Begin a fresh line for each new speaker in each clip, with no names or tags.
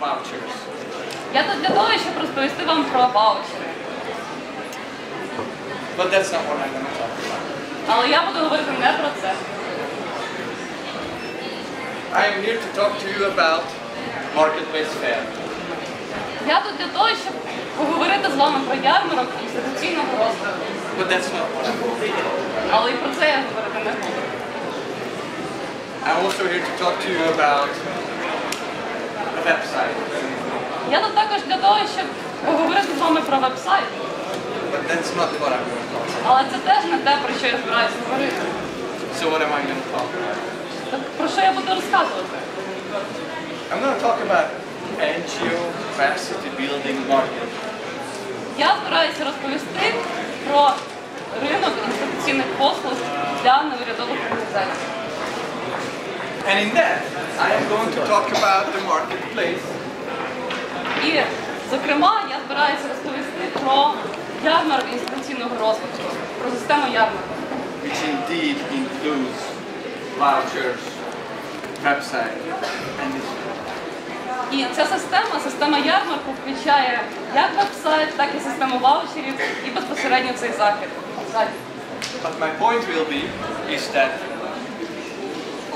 vouchers.
Я тут для того, щоб розповісти вам про ваучери.
But that's not what I'm going to talk about.
Але я буду говорити не про це.
I am here to talk to you about market-based fair.
Я тут для того, щоб поговорити з вами про ярмарок інституційного розвитку.
But that's not what I'm going to talk about.
Але і про це я говорити не буду.
I'm also here to talk to you about website.
Я тут також для того, щоб поговорити з вами про веб-сайт.
That's not what I'm going to talk.
Але це теж не те, про що я збираюся говорити.
So what am I going to talk about?
Так про що я буду розказувати?
I'm going to talk about NGO capacity building market.
Я збираюся розповісти про ринок інституційних послуг для неурядових організацій.
And in that, I am going to talk about the marketplace
І, зокрема, я збираюся розповісти про ярмарок інституційного розвитку, про систему ярмарку.
which indeed includes vouchers, website, and.
І ця система, система ярмарку, включає як веб-сайт, так і систему ваучерів і безпосередньо цей захід. захід.
But my point will be is that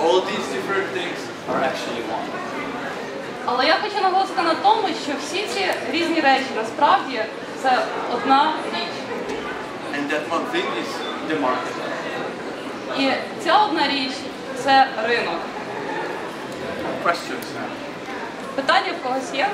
all these different things are actually one.
Але я хочу наголосити на тому, що всі ці різні речі насправді це одна річ.
And that one thing is the market.
І ця одна річ це ринок.
Questions?
Питання в когось є?